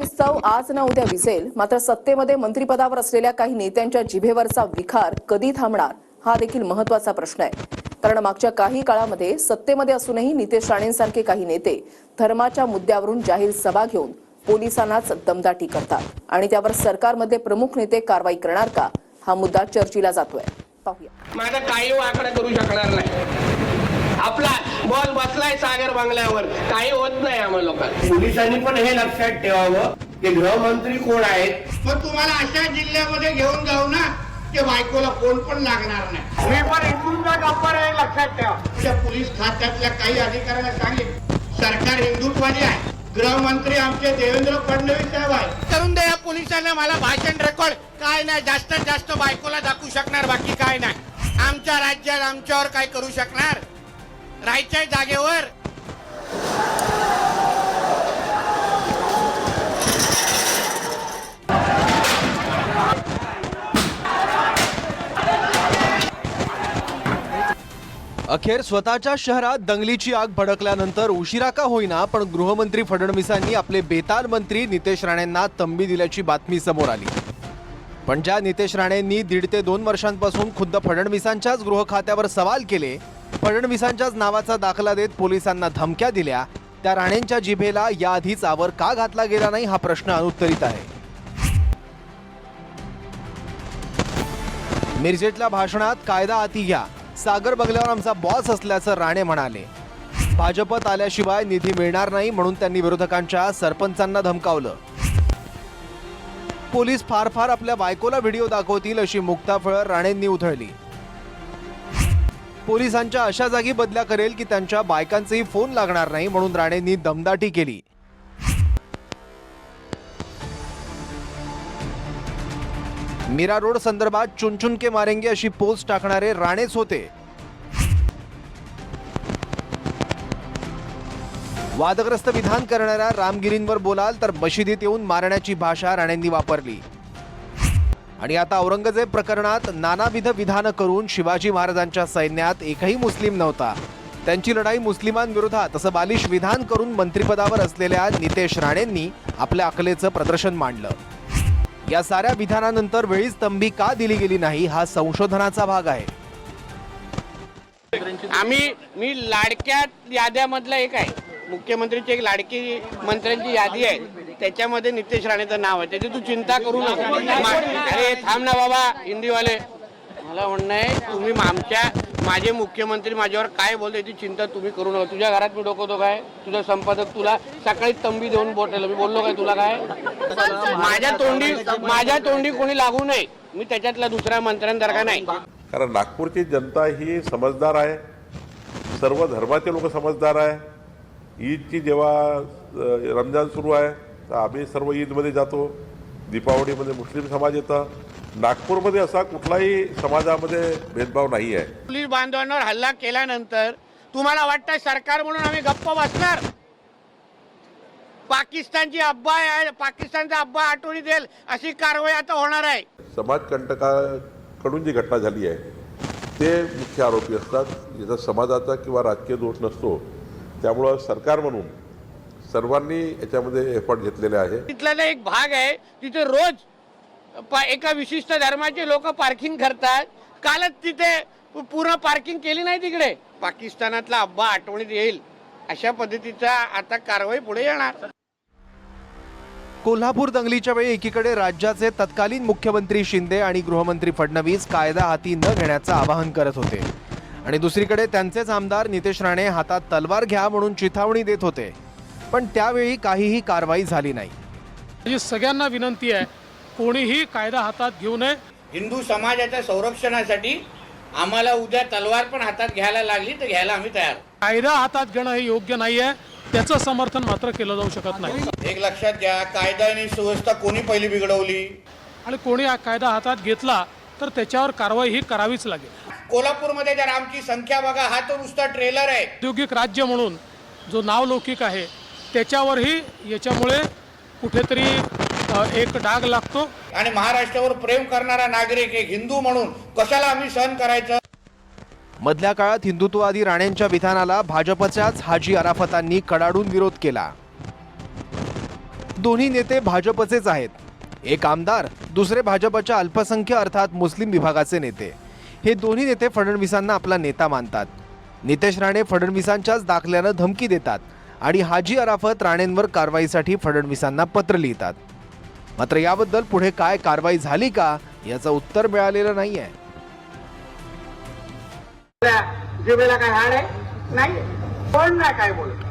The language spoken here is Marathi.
उत्सव आज ना उद्या विजेल मात्र सत्तेमध्ये मंत्रिपदावर असलेल्या काही नेत्यांच्या जिभेवरचा विखार कधी थांबणार हा देखील महत्त्वाचा प्रश्न आहे. कारण मागच्या काही काळामध्ये सत्तेमध्ये असूनही नितेश राणेंसारखे काही नेते धर्माच्या मुद्द्यावरून जाहीर सभा घेऊन पोलिसांनाच दमदाटी करतात. आणि त्यावर सरकारमध्ये प्रमुख नेते कारवाई करणार का हा मुद्दा चर्चेला जातोय. पाहूया. माझा काही वाकडा करू शकणार नाही. आपला बॉल बसलाय सागर बंगल्यावर. काही होत नाही आम्हाला लोकांना. पोलिसांनी पण हे लक्षात ठेवावं की गृहमंत्री कोण आहेत? पण तुम्हाला अशा जिल्ह्यामध्ये घेऊन जाऊ ना की बायकोला कोण पण लागणार नाही. मी पण हिंदूंचा गप्पर आहे लक्षात ठेवा. त्या पोलीस खात्यातल्या काही अधिकाऱ्यांना सांगितलं सरकार हिंदुत्वादी आहे. गृहमंत्री आमचे देवेंद्र फडणवीस साहेब आहेत. करून द्या या पोलिसांना मला भाषण रेकॉर्ड काय नाही जास्तीत जास्त बायकोला दाखवू शकणार बाकी काय नाही. आमच्या राज्यात आमच्यावर काय करू शकणार? राहायच्या जागेवर. अखेर स्वतःच्या शहरात दंगलीची आग भडकल्यानंतर उशिरा का होईना पण गृहमंत्री फडणवीसांनी आपले बेताल मंत्री नितेश राणेंना तंबी दिल्याची बातमी समोर आली. पण ज्या नितेश राणेंनी दीड ते दोन वर्षांपासून खुद्द फडणवीसांच्याच गृह खात्यावर सवाल केले फडणवीसांच्याच नावाचा दाखला देत पोलिसांना धमक्या दिल्या. त्या राणेंच्या जिभेला याआधीच आवर का घातला गेला नाही हा प्रश्न अनुत्तरित आहे. मिरजेतल्या भाषणात कायदा हाती घ्या. सागर बंगल्यावर आमचा बॉस असल्याचं राणे म्हणाले. भाजपत आल्याशिवाय निधी मिळणार नाही म्हणून त्यांनी विरोधकांच्या सरपंचांना धमकावलं. पोलीस फार फार आपल्या बायकोला व्हिडिओ दाखवतील अशी मुक्ताफळं राणेंनी उधळली. पोलिसांच्या अशा जागी बदल्या करेल की त्यांच्या बायकांचेही फोन लागणार नाही म्हणून राणेंनी दमदाटी केली. मीरा रोड संदर्भात चुनचुन के मारेंगे अशी पोस्ट टाकणारे राणेच होते. वादग्रस्त विधान करणाऱ्या रामगिरींवर बोलाल तर मशिदीत येऊन मारण्याची भाषा राणेंनी वापरली. आणि आता औरंगजेब प्रकरणात नानाविध विधानं करून शिवाजी महाराजांच्या सैन्यात एकही मुस्लिम नव्हता. त्यांची लढाई मुस्लिमांविरोधात असं बालिश विधान करून मंत्रिपदावर असलेल्या नितेश राणेंनी आपल्या अकलेचं प्रदर्शन मांडलं. या साऱ्या विधानानंतर वेळीच तंबी का दिली गेली नाही हा संशोधनाचा भाग आहे. आम्ही मी लाडक्या याद्यामधला एक आहे. मुख्यमंत्रीची एक लाडकी मंत्र्यांची यादी आहे. त्याच्यामध्ये नितेश राणेचं नाव आहे. त्याची तू चिंता करू नका. अरे थांब ना बाबा हिंदीवाले मला म्हणणं आहे तुम्ही आमच्या माझे मुख्यमंत्री माझ्यावर काय बोलतो याची चिंता तुम्ही करू नका. तुझ्या घरात मी डोकवतो काय? तुझा संपादक तुला सकाळी तंबी देऊन बोटेल मी बोललो काय तुला काय? माझ्या तोंडी माझ्या तोंडी कोणी लागू नये. मी त्याच्यातला दुसऱ्या मंत्र्यांसारखा नाही. कारण नागपूरची जनता ही समजदार आहे. सर्व धर्माचे लोक समजदार आहे. ईदची जेव्हा रमजान सुरू आहे तर आम्ही सर्व ईदमध्ये जातो दीपावलीमध्ये मुस्लिम समाज येतं. नागपूरमध्ये असा कुठलाही समाजामध्ये भेदभाव नाही आहे. पोलीस बांधवांवर हल्ला केल्यानंतर तुम्हाला वाटतं सरकार म्हणून आम्ही गप्प बसणार? पाकिस्तानची अब्बा आहे पाकिस्तानचा अब्बा आठवणी देईल अशी कारवाई आता होणार आहे. समाजकंटकाकडून जी घटना झाली आहे ते मुख्य आरोपी असतात. याचा समाजाचा किंवा राजकीय दोष नसतो त्यामुळं सरकार म्हणून सर्वांनी याच्यामध्ये एफर्ट घेतलेले आहे. तिथला एक भाग आहे तिथे रोज एका विशिष्ट धर्माचे लोक पार्किंग करतात. कालच तिथे पूर्ण पार्किंग केली नाही तिकडे. पाकिस्तानातला अब्बा आठवणीत येईल. अशा पद्धतीचा आता कारवाई पुढे येणार. कोल्हापूर दंगलीच्या वेळी एकीकडे राज्याचे तत्कालीन मुख्यमंत्री शिंदे आणि गृहमंत्री फडणवीस कायदा हाती न घेण्याचं आवाहन करत होते. आणि दुसरीकडे त्यांचेच आमदार नितेश राणे हातात तलवार घ्या म्हणून चिथावणी देत होते. पण त्यावेळी काहीही कारवाई झाली नाही. माझी सगळ्यांना विनंती आहे कोणीही कायदा हातात घेऊ नये. हिंदू समाजाच्या संरक्षणासाठी आम्हाला उद्या तलवार पण हातात घ्यायला लागली तर घ्यायला आम्ही तयार. कायदा हातात घेणं हे योग्य नाही आहे त्याचं समर्थन मात्र केलं जाऊ शकत नाही. एक लक्षात घ्या कायदा आणि सुव्यवस्था कोणी पहिली बिघडवली? आणि कोणी हा कायदा हातात घेतला तर त्याच्यावर कारवाई ही करावीच लागेल. कोल्हापूरमध्ये जर आमची संख्या बघा हा तो नुसता ट्रेलर आहे. औद्योगिक राज्य म्हणून जो नावलौकिक आहे त्याच्यावरही याच्यामुळे कुठेतरी एक डाग लागतो. आणि महाराष्ट्रावर प्रेम करणारा नागरिक एक हिंदू म्हणून कशाला आम्ही सहन करायचं? मधल्या काळात हिंदुत्ववादी राणेंच्या विधानाला भाजपच्याच हाजी अराफतांनी कडाडून विरोध केला. दोन्ही नेते भाजपचेच आहेत. एक आमदार दुसरे भाजपच्या अल्पसंख्य अर्थात मुस्लिम विभागाचे नेते. हे दोन्ही नेते फडणवीसांना आपला नेता मानतात. नितेश राणे फडणवीसांच्याच दाखल्यानं धमकी देतात. आणि हाजी अराफत राणेंवर कारवाईसाठी फडणवीसांना पत्र लिहितात. मात्र याबद्दल पुढे काय कारवाई झाली का याचं उत्तर मिळालेलं नाहीये. काय हाड आहे? नाही कोण नाही काय बोलत?